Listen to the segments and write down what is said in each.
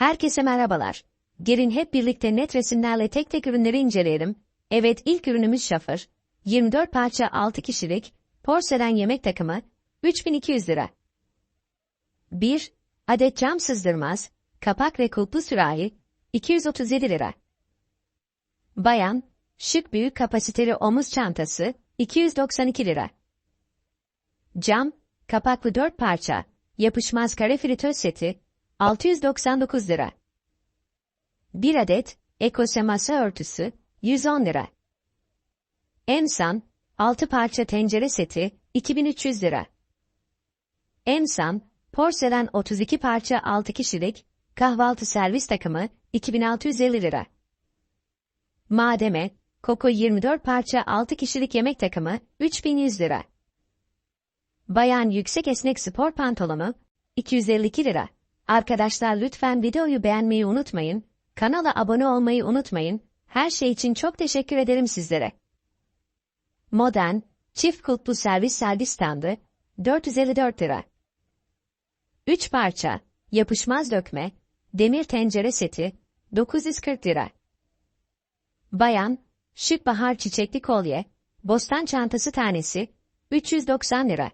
Herkese merhabalar. Gelin hep birlikte net resimlerle tek tek ürünleri inceleyelim. Evet ilk ürünümüz şafır. 24 parça 6 kişilik porselen yemek takımı 3200 lira. 1 adet cam sızdırmaz, kapak ve kulplu sürahi 237 lira. Bayan, şık büyük kapasiteli omuz çantası 292 lira. Cam, kapaklı 4 parça, yapışmaz kare fritöz seti 699 lira. 1 adet ekose masa örtüsü 110 lira. Emsan 6 parça tencere seti 2300 lira. Emsan porselen 32 parça 6 kişilik kahvaltı servis takımı 2650 lira. Mademe Koko 24 parça 6 kişilik yemek takımı 3100 lira. Bayan yüksek esnek spor pantolonu 252 lira. Arkadaşlar lütfen videoyu beğenmeyi unutmayın, kanala abone olmayı unutmayın. Her şey için çok teşekkür ederim sizlere. Modern, çift kulplu servis servis standı 454 lira. 3 parça, yapışmaz dökme, demir tencere seti 940 lira. Bayan, şık bahar çiçekli kolye, bostan çantası tanesi 390 lira.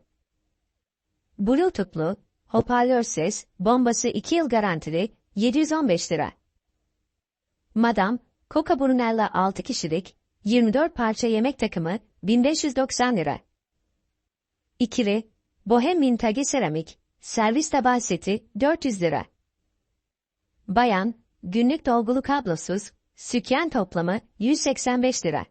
Bluetooth'lu, hoparlör ses, bombası 2 yıl garantili 715 lira. Madam, Coca Brunella 6 kişilik, 24 parça yemek takımı 1590 lira. İkili, Bohem Mintage seramik, servis tabağı seti 400 lira. Bayan, günlük dolgulu kablosuz, sükyen toplamı 185 lira.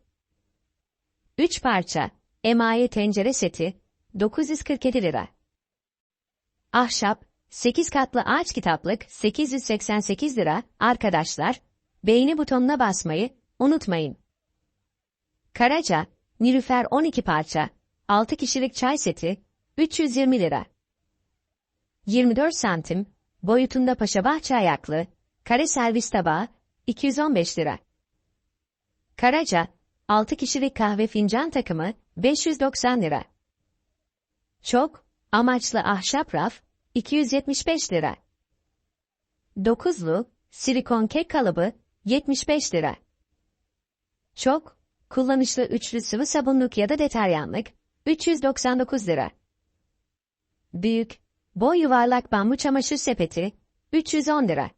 3 parça, emaye tencere seti 947 lira. Ahşap, 8 katlı ağaç kitaplık 888 lira. Arkadaşlar, beğeni butonuna basmayı unutmayın. Karaca, Nilüfer 12 parça, 6 kişilik çay seti 320 lira. 24 santim, boyutunda paşabahçe ayaklı, kare servis tabağı 215 lira. Karaca, 6 kişilik kahve fincan takımı 590 lira. Çok, amaçlı ahşap raf 275 lira. Dokuzlu, silikon kek kalıbı 75 lira. Çok, kullanışlı üçlü sıvı sabunluk ya da deteryanlık 399 lira. Büyük, boy yuvarlak bambu çamaşır sepeti 310 lira.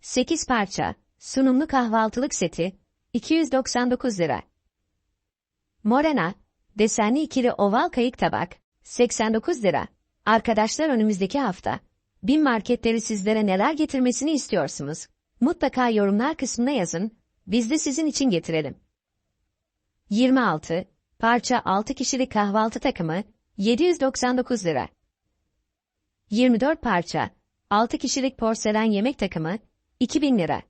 8 parça, sunumlu kahvaltılık seti 299 lira. Morena, desenli ikili oval kayık tabak 89 lira. Arkadaşlar önümüzdeki hafta bin marketleri sizlere neler getirmesini istiyorsunuz? Mutlaka yorumlar kısmına yazın, biz de sizin için getirelim. 26. Parça 6 kişilik kahvaltı takımı 799 lira. 24 parça 6 kişilik porselen yemek takımı 2000 lira.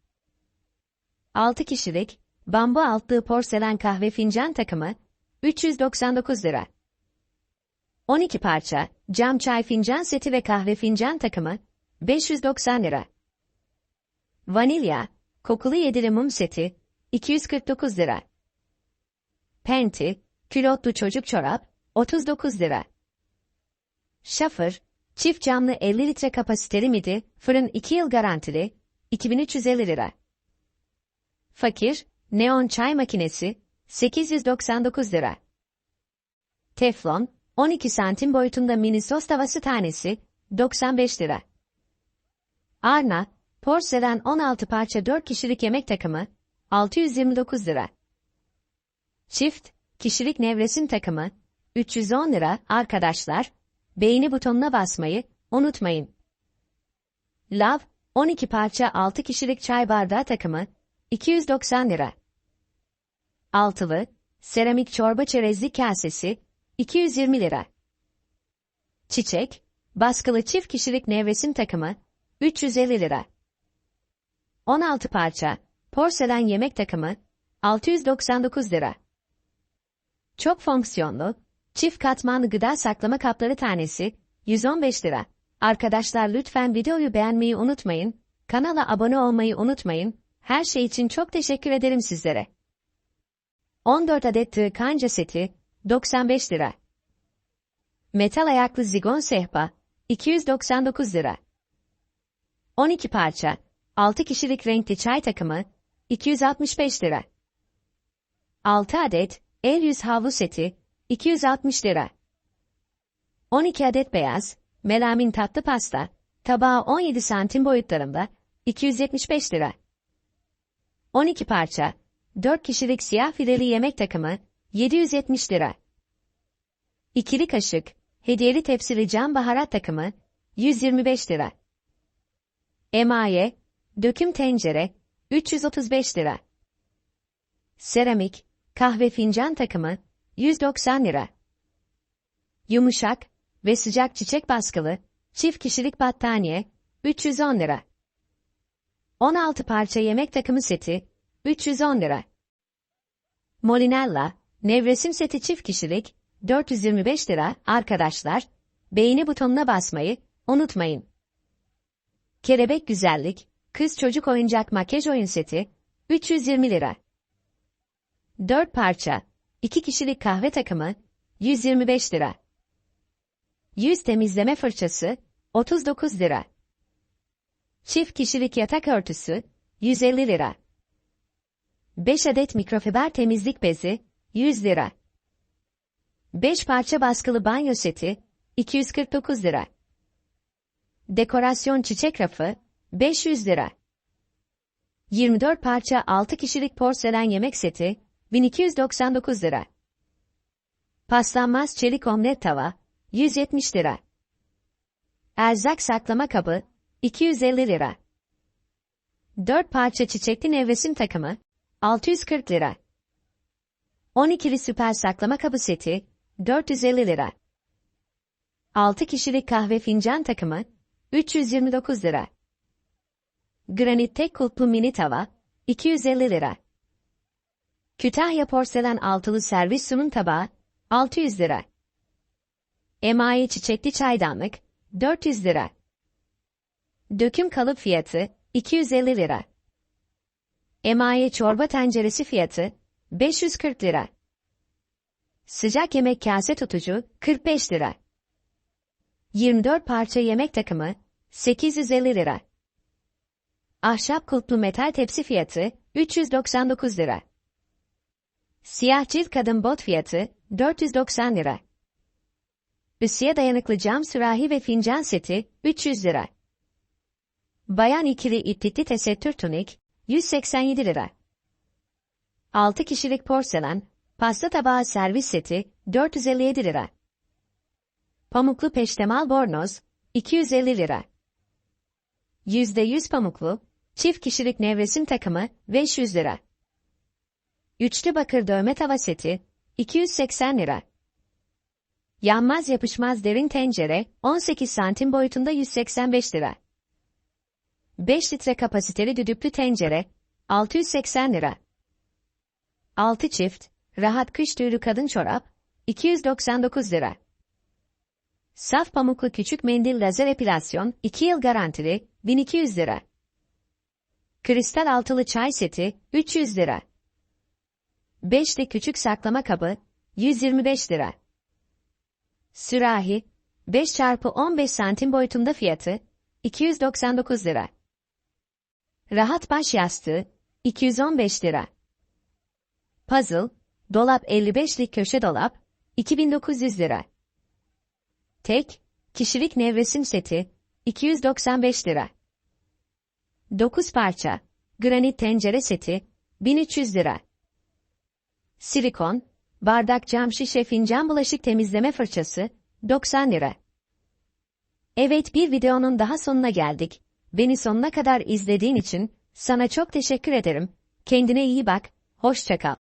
6 kişilik bambu altlığı porselen kahve fincan takımı 399 lira. 12 parça, cam çay fincan seti ve kahve fincan takımı, 590 lira. Vanilya, kokulu yedili mum seti, 249 lira. Penti, külotlu çocuk çorap, 39 lira. Şafır, çift camlı 50 litre kapasiteli midi, fırın 2 yıl garantili, 2350 lira. Fakir, neon çay makinesi, 899 lira. Teflon, 12 santim boyutunda mini sos tavası tanesi 95 lira. Arna, porselen 16 parça 4 kişilik yemek takımı 629 lira. Çift, kişilik nevresim takımı 310 lira arkadaşlar. Beğeni butonuna basmayı unutmayın. Lav, 12 parça 6 kişilik çay bardağı takımı 290 lira. Altılı, seramik çorba çerezlik kasesi 220 lira. Çiçek, baskılı çift kişilik nevresim takımı, 350 lira. 16 parça, porselen yemek takımı, 699 lira. Çok fonksiyonlu, çift katmanlı gıda saklama kapları tanesi, 115 lira. Arkadaşlar lütfen videoyu beğenmeyi unutmayın, kanala abone olmayı unutmayın, her şey için çok teşekkür ederim sizlere. 14 adet tığ kanca seti, 95 lira. Metal ayaklı zigon sehpa 299 lira. 12 parça, 6 kişilik renkli çay takımı, 265 lira. 6 adet, el yüz havlu seti, 260 lira. 12 adet beyaz, melamin tatlı pasta, tabağı 17 santim boyutlarında, 275 lira. 12 parça, 4 kişilik siyah fideli yemek takımı, 770 lira. İkili kaşık, hediyeli tepsili cam baharat takımı, 125 lira. Emaye, döküm tencere, 335 lira. Seramik, kahve fincan takımı, 190 lira. Yumuşak ve sıcak çiçek baskılı, çift kişilik battaniye, 310 lira. 16 parça yemek takımı seti, 310 lira. Molinella, nevresim seti çift kişilik, 425 lira. Arkadaşlar, beğeni butonuna basmayı unutmayın. Kelebek güzellik, kız çocuk oyuncak makyaj oyun seti, 320 lira. 4 parça, 2 kişilik kahve takımı, 125 lira. Yüz temizleme fırçası, 39 lira. Çift kişilik yatak örtüsü, 150 lira. 5 adet mikrofiber temizlik bezi, 100 lira. 5 parça baskılı banyo seti, 249 lira. Dekorasyon çiçek rafı, 500 lira. 24 parça 6 kişilik porselen yemek seti, 1299 lira. Paslanmaz çelik omlet tava, 170 lira. Erzak saklama kabı, 250 lira. 4 parça çiçekli nevresim takımı, 640 lira. 12'li süper saklama kabı seti, 450 lira. 6 kişilik kahve fincan takımı, 329 lira. Granit tek kulplu mini tava, 250 lira. Kütahya porselen altılı servis sunum tabağı, 600 lira. Emaye çiçekli çaydanlık, 400 lira. Döküm kalıp fiyatı, 250 lira. Emaye çorba tenceresi fiyatı, 540 lira. Sıcak yemek kase tutucu, 45 lira. 24 parça yemek takımı, 850 lira. Ahşap kulplu metal tepsi fiyatı, 399 lira. Siyah cilt kadın bot fiyatı, 490 lira. Isıya dayanıklı cam sürahi ve fincan seti, 300 lira. Bayan ikili ittitli tesettür tunik, 187 lira. 6 kişilik porselen, pasta tabağı servis seti, 457 lira. Pamuklu peştemal bornoz, 250 lira. %100 pamuklu, çift kişilik nevresim takımı, 500 lira. Üçlü bakır dövme tava seti, 280 lira. Yanmaz yapışmaz derin tencere, 18 santim boyutunda 185 lira. 5 litre kapasiteli düdüklü tencere, 680 lira. 6 çift, rahat kış tüylü kadın çorap, 299 lira. Saf pamuklu küçük mendil lazer epilasyon, 2 yıl garantili, 1200 lira. Kristal altılı çay seti, 300 lira. 5'li küçük saklama kabı, 125 lira. Sürahi, 5 çarpı 15 santim boyutunda fiyatı, 299 lira. Rahat baş yastığı, 215 lira. Puzzle, dolap 55'lik köşe dolap, 2900 lira. Tek, kişilik nevresim seti, 295 lira. 9 parça, granit tencere seti, 1300 lira. Silikon, bardak cam şişe fincan bulaşık temizleme fırçası, 90 lira. Evet bir videonun daha sonuna geldik. Beni sonuna kadar izlediğin için sana çok teşekkür ederim. Kendine iyi bak, hoşça kal.